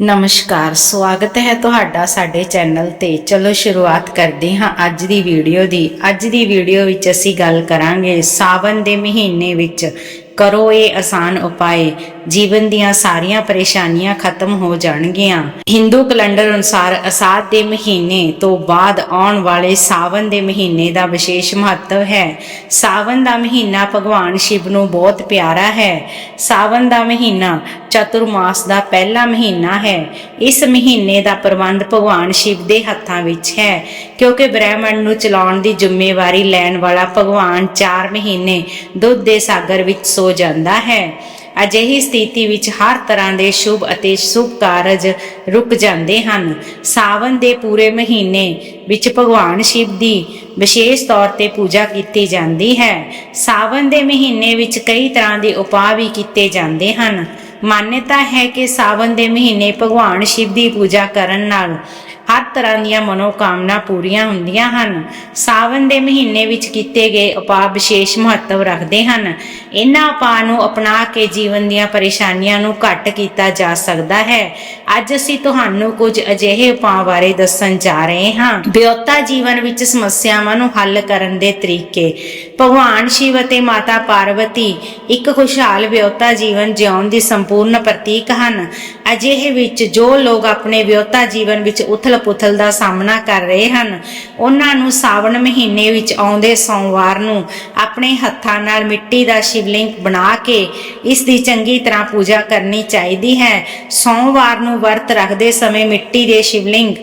ਨਮਸਕਾਰ, ਸਵਾਗਤ ਹੈ ਤੁਹਾਡਾ ਸਾਡੇ ਚੈਨਲ ਤੇ। ਚਲੋ ਸ਼ੁਰੂਆਤ ਕਰਦੇ ਹਾਂ ਅੱਜ ਦੀ ਵੀਡੀਓ ਦੀ। ਅੱਜ ਦੀ ਵੀਡੀਓ ਵਿੱਚ ਅਸੀਂ ਗੱਲ ਕਰਾਂਗੇ ਸਾਵਨ ਦੇ ਮਹੀਨੇ ਵਿੱਚ ਕਰੋ ਇਹ ਆਸਾਨ ਉਪਾਏ। ਜੀਵਨ ਦੀਆਂ ਸਾਰੀਆਂ ਪਰੇਸ਼ਾਨੀਆਂ ਖਤਮ ਹੋ ਜਾਣਗੀਆਂ। ਹਿੰਦੂ ਕੈਲੰਡਰ ਅਨੁਸਾਰ ਅਸਾਦ ਦੇ ਮਹੀਨੇ ਤੋਂ ਬਾਅਦ ਆਉਣ ਵਾਲੇ ਸਾਵਨ ਦੇ ਮਹੀਨੇ ਦਾ ਵਿਸ਼ੇਸ਼ ਮਹੱਤਵ ਹੈ। ਸਾਵਨ ਦਾ ਮਹੀਨਾ ਭਗਵਾਨ ਸ਼ਿਵ ਨੂੰ ਬਹੁਤ ਪਿਆਰਾ ਹੈ। ਸਾਵਨ ਦਾ ਮਹੀਨਾ ਚਤੁਰਮਾਸ ਦਾ ਪਹਿਲਾ ਮਹੀਨਾ ਹੈ। ਇਸ ਮਹੀਨੇ ਦਾ ਪ੍ਰਬੰਧ ਭਗਵਾਨ ਸ਼ਿਵ ਦੇ ਹੱਥਾਂ ਵਿੱਚ ਹੈ, ਕਿਉਂਕਿ ਬ੍ਰਹਿਮੰਡ ਨੂੰ ਚਲਾਉਣ ਦੀ ਜ਼ਿੰਮੇਵਾਰੀ ਲੈਣ ਵਾਲਾ ਭਗਵਾਨ 4 ਮਹੀਨੇ ਦੁੱਧ ਦੇ ਸਾਗਰ ਵਿੱਚ ਸੋ ਜਾਂਦਾ ਹੈ। ਅਜਿਹੀ ਸਥਿਤੀ ਵਿੱਚ ਹਰ ਤਰ੍ਹਾਂ ਦੇ ਸ਼ੁਭ ਅਤੇ ਸ਼ੁਭ ਕਾਰਜ ਰੁਕ ਜਾਂਦੇ ਹਨ। ਸਾਵਨ ਦੇ ਪੂਰੇ ਮਹੀਨੇ ਵਿੱਚ ਭਗਵਾਨ ਸ਼ਿਵ ਦੀ ਵਿਸ਼ੇਸ਼ ਤੌਰ ਤੇ ਪੂਜਾ ਕੀਤੀ ਜਾਂਦੀ ਹੈ। ਸਾਵਨ ਦੇ ਮਹੀਨੇ ਵਿੱਚ ਕਈ ਤਰ੍ਹਾਂ ਦੇ ਉਪਾਅ ਵੀ ਕੀਤੇ ਜਾਂਦੇ ਹਨ। ਮਾਨਤਾ ਹੈ ਕਿ ਸਾਵਨ ਦੇ ਮਹੀਨੇ ਭਗਵਾਨ ਸ਼ਿਵ ਦੀ ਪੂਜਾ ਕਰਨ ਨਾਲ ਹਰ ਤਰ੍ਹਾਂ ਦੀਆਂ ਮਨੋਕਾਮਨਾ ਪੂਰੀਆਂ ਹੁੰਦੀਆਂ ਹਨ। ਸਾਵਨ ਦੇ ਮਹੀਨੇ ਵਿੱਚ ਕੀਤੇ ਗਏ ਉਪਾਅ ਵਿਸ਼ੇਸ਼ ਮਹੱਤਵ ਰੱਖਦੇ ਹਨ। ਇਹਨਾਂ ਉਪਾਅ ਨੂੰ ਅਪਣਾ ਕੇ ਜੀਵਨ ਦੀਆਂ ਪਰੇਸ਼ਾਨੀਆਂ ਨੂੰ ਘੱਟ ਕੀਤਾ ਜਾ ਸਕਦਾ ਹੈ। ਅੱਜ ਅਸੀਂ ਤੁਹਾਨੂੰ ਕੁਝ ਅਜਿਹੇ ਉਪਾਅ ਬਾਰੇ ਦੱਸਣ ਜਾ ਰਹੇ ਹਾਂ। ਵਿਅਕਤਾ ਜੀਵਨ ਵਿੱਚ ਸਮੱਸਿਆਵਾਂ ਨੂੰ ਹੱਲ ਕਰਨ ਦੇ ਤਰੀਕੇ। ਭਗਵਾਨ ਸ਼ਿਵ ਅਤੇ ਮਾਤਾ ਪਾਰਵਤੀ ਇੱਕ ਖੁਸ਼ਹਾਲ ਵਿਅਕਤਾ ਜੀਵਨ ਜਿਉਣ ਦੀ ਸੰਪੂਰਨ ਪ੍ਰਤੀਕ ਹਨ। ਅਜਿਹੇ ਵਿੱਚ ਜੋ ਲੋਕ ਆਪਣੇ ਵਿਅਕਤਾ ਜੀਵਨ ਵਿੱਚ ਉਥਲ ਪੁਥਲ ਦਾ ਸਾਹਮਣਾ ਕਰ ਰਹੇ ਹਨ। ਉਹਨਾਂ ਨੂੰ ਸਾਵਣ ਮਹੀਨੇ ਵਿੱਚ ਆਉਂਦੇ ਸੋਮਵਾਰ ਨੂੰ ਆਪਣੇ ਹੱਥਾਂ ਨਾਲ ਮਿੱਟੀ ਦਾ ਸ਼ਿਵਲਿੰਗ ਬਣਾ ਕੇ ਇਸ ਦੀ ਚੰਗੀ ਤਰ੍ਹਾਂ ਪੂਜਾ ਕਰਨੀ ਚਾਹੀਦੀ ਹੈ। ਸੋਮਵਾਰ ਨੂੰ ਵਰਤ ਰੱਖਦੇ ਸਮੇਂ ਮਿੱਟੀ ਦੇ ਸ਼ਿਵਲਿੰਗ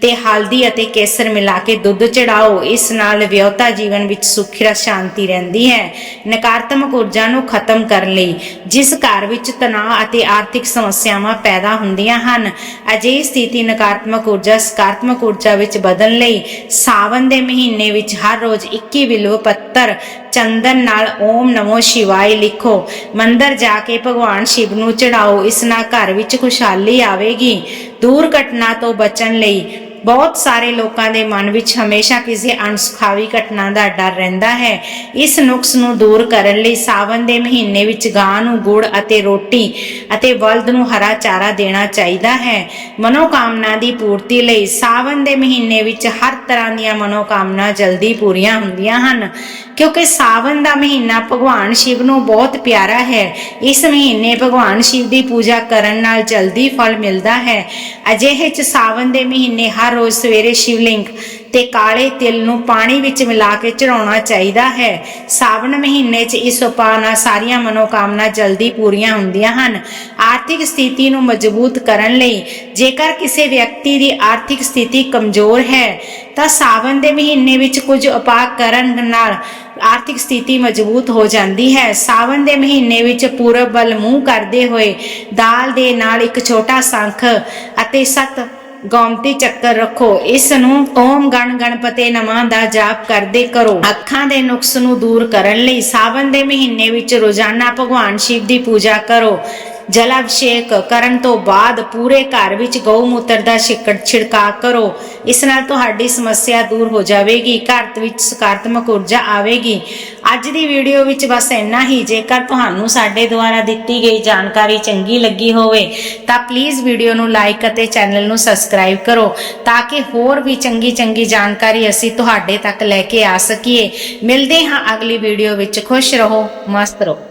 ਤੇ ਹਲਦੀ ਅਤੇ ਕੇਸਰ ਮਿਲਾ ਕੇ ਦੁੱਧ ਚੜਾਓ, ਇਸ ਨਾਲ ਵਿਅਹਤਾ ਜੀਵਨ ਵਿੱਚ ਸੁਖ ਰ ਸ਼ਾਂਤੀ ਰਹਿੰਦੀ ਹੈ। ਨਕਾਰਾਤਮਕ ਊਰਜਾ ਨੂੰ ਖਤਮ ਕਰਨ ਲਈ ਜਿਸ ਘਰ ਵਿੱਚ ਤਣਾਅ ਅਤੇ ਆਰਥਿਕ ਸਮੱਸਿਆਵਾਂ ਪੈਦਾ ਹੁੰਦੀਆਂ ਹਨ, ਅਜਿਹੀ ਸਥਿਤੀ ਨਕਾਰਾਤਮਕ ਊਰਜਾ, ਸਕਾਰਾਤਮਕ ਊਰਜਾ ਵਿੱਚ ਬਦਲਣ ਲਈ ਸਾਵਨ ਦੇ ਮਹੀਨੇ ਵਿੱਚ ਹਰ ਰੋਜ਼ 21 ਬਿਲਵ ਪੱਤਰ ਚੰਦਨ ਨਾਲ ਓਮ ਨਮੋ ਸ਼ਿਵਾਏ ਲਿਖੋ। ਮੰਦਰ ਜਾ ਕੇ ਭਗਵਾਨ ਸ਼ਿਵ ਨੂੰ ਚੜਾਓ, ਇਸ ਨਾਲ ਘਰ ਵਿੱਚ ਖੁਸ਼ਹਾਲੀ ਆਵੇਗੀ। ਦੂਰ ਘਟਨਾ ਤੋਂ ਬਚਣ ਲਈ ਬਹੁਤ ਸਾਰੇ ਲੋਕਾਂ ਦੇ ਮਨ ਵਿੱਚ ਹਮੇਸ਼ਾ ਕਿਸੇ ਅਣਸੁਖਾਵੀ ਘਟਨਾ ਦਾ ਡਰ ਰਹਿੰਦਾ ਹੈ। ਇਸ ਨੁਕਸ ਨੂੰ ਦੂਰ ਕਰਨ ਲਈ ਸਾਵਨ ਦੇ ਮਹੀਨੇ ਵਿੱਚ ਗਾਂ ਨੂੰ ਗੁੜ ਅਤੇ ਰੋਟੀ ਅਤੇ ਬਲਦ ਨੂੰ ਹਰਾ ਚਾਰਾ ਦੇਣਾ ਚਾਹੀਦਾ ਹੈ। ਮਨੋਕਾਮਨਾ ਦੀ ਪੂਰਤੀ ਲਈ ਸਾਵਨ ਦੇ ਮਹੀਨੇ ਵਿੱਚ ਹਰ ਤਰ੍ਹਾਂ ਦੀਆਂ ਮਨੋਕਾਮਨਾ ਜਲਦੀ ਪੂਰੀਆਂ ਹੁੰਦੀਆਂ ਹਨ। ਕਿਉਂਕਿ ਸਾਵਨ ਦਾ ਮਹੀਨਾ ਭਗਵਾਨ ਸ਼ਿਵ ਨੂੰ ਬਹੁਤ ਪਿਆਰਾ ਹੈ। ਇਸ ਮਹੀਨੇ ਭਗਵਾਨ ਸ਼ਿਵ ਦੀ ਪੂਜਾ ਕਰਨ ਨਾਲ ਜਲਦੀ ਫਲ ਮਿਲਦਾ ਹੈ। ਅਜਿਹੇ ਚ ਸਾਵਨ ਦੇ ਮਹੀਨੇ ਹਰ ਰੋਜ਼ ਸਵੇਰੇ ਸ਼ਿਵਲਿੰਗ ਤੇ ਕਾਲੇ ਤਿਲ ਨੂੰ ਪਾਣੀ ਵਿੱਚ ਮਿਲਾ ਕੇ ਚੜਾਉਣਾ ਚਾਹੀਦਾ ਹੈ। ਸਾਵਣ ਮਹੀਨੇ 'ਚ ਇਸ ਉਪਾਅ ਨਾਲ ਸਾਰੀਆਂ ਮਨੋਕਾਮਨਾ ਜਲਦੀ ਪੂਰੀਆਂ ਹੁੰਦੀਆਂ ਹਨ। ਆਰਥਿਕ ਸਥਿਤੀ ਨੂੰ ਮਜ਼ਬੂਤ ਕਰਨ ਲਈ ਜੇਕਰ ਕਿਸੇ ਵਿਅਕਤੀ ਦੀ ਆਰਥਿਕ ਸਥਿਤੀ ਕਮਜ਼ੋਰ ਹੈ, ਤਾਂ ਸਾਵਣ ਦੇ ਮਹੀਨੇ ਵਿੱਚ ਕੁਝ ਉਪਾਅ ਕਰਨ ਨਾਲ ਆਰਥਿਕ ਸਥਿਤੀ ਮਜ਼ਬੂਤ ਹੋ ਜਾਂਦੀ ਹੈ। ਸਾਵਣ ਦੇ ਮਹੀਨੇ ਵਿੱਚ ਪੂਰਬ ਬਲ ਮੂੰਹ ਕਰਦੇ ਹੋਏ ਦਾਲ ਦੇ ਨਾਲ ਇੱਕ ਛੋਟਾ ਸੰਖ ਅਤੇ ਸੱਤ ਗੋਮਤੀ ਚੱਕਰ ਰੱਖੋ। ਇਸ ਨੂੰ ਓਮ ਗਣ ਗਣਪਤੇ ਨਮः ਦਾ ਜਾਪ ਕਰਦੇ ਕਰੋ। ਅੱਖਾਂ ਦੇ ਨੁਕਸ ਨੂੰ ਦੂਰ ਕਰਨ ਲਈ ਸਾਵਨ ਦੇ ਮਹੀਨੇ ਵਿੱਚ ਰੋਜ਼ਾਨਾ ਭਗਵਾਨ ਸ਼ਿਵ ਦੀ ਪੂਜਾ ਕਰੋ। ਜਲਾਭਿਸ਼ੇਕ ਕਰਨ ਤੋਂ ਬਾਅਦ ਪੂਰੇ ਘਰ ਵਿੱਚ ਗਊ ਮੂਤਰ ਦਾ ਛਿੱਕੜ ਛਿੜਕਾ ਕਰੋ। ਇਸ ਨਾਲ ਤੁਹਾਡੀ ਸਮੱਸਿਆ ਦੂਰ ਹੋ ਜਾਵੇਗੀ, ਘਰ ਵਿੱਚ ਸਕਾਰਾਤਮਕ ਊਰਜਾ ਆਵੇਗੀ। ਅੱਜ ਦੀ ਵੀਡੀਓ ਵਿੱਚ ਬਸ ਇੰਨਾ ਹੀ। ਜੇਕਰ ਤੁਹਾਨੂੰ ਸਾਡੇ ਦੁਆਰਾ ਦਿੱਤੀ ਗਈ ਜਾਣਕਾਰੀ ਚੰਗੀ ਲੱਗੀ ਹੋਵੇ, ਤਾਂ ਪਲੀਜ਼ ਵੀਡੀਓ ਨੂੰ ਲਾਈਕ ਅਤੇ ਚੈਨਲ ਨੂੰ ਸਬਸਕ੍ਰਾਈਬ ਕਰੋ, ਤਾਂ ਕਿ ਹੋਰ ਵੀ ਚੰਗੀ ਚੰਗੀ ਜਾਣਕਾਰੀ ਅਸੀਂ ਤੁਹਾਡੇ ਤੱਕ ਲੈ ਕੇ ਆ ਸਕੀਏ। ਮਿਲਦੇ ਹਾਂ ਅਗਲੀ ਵੀਡੀਓ ਵਿੱਚ। ਖੁਸ਼ ਰਹੋ, ਮਸਤ ਰਹੋ।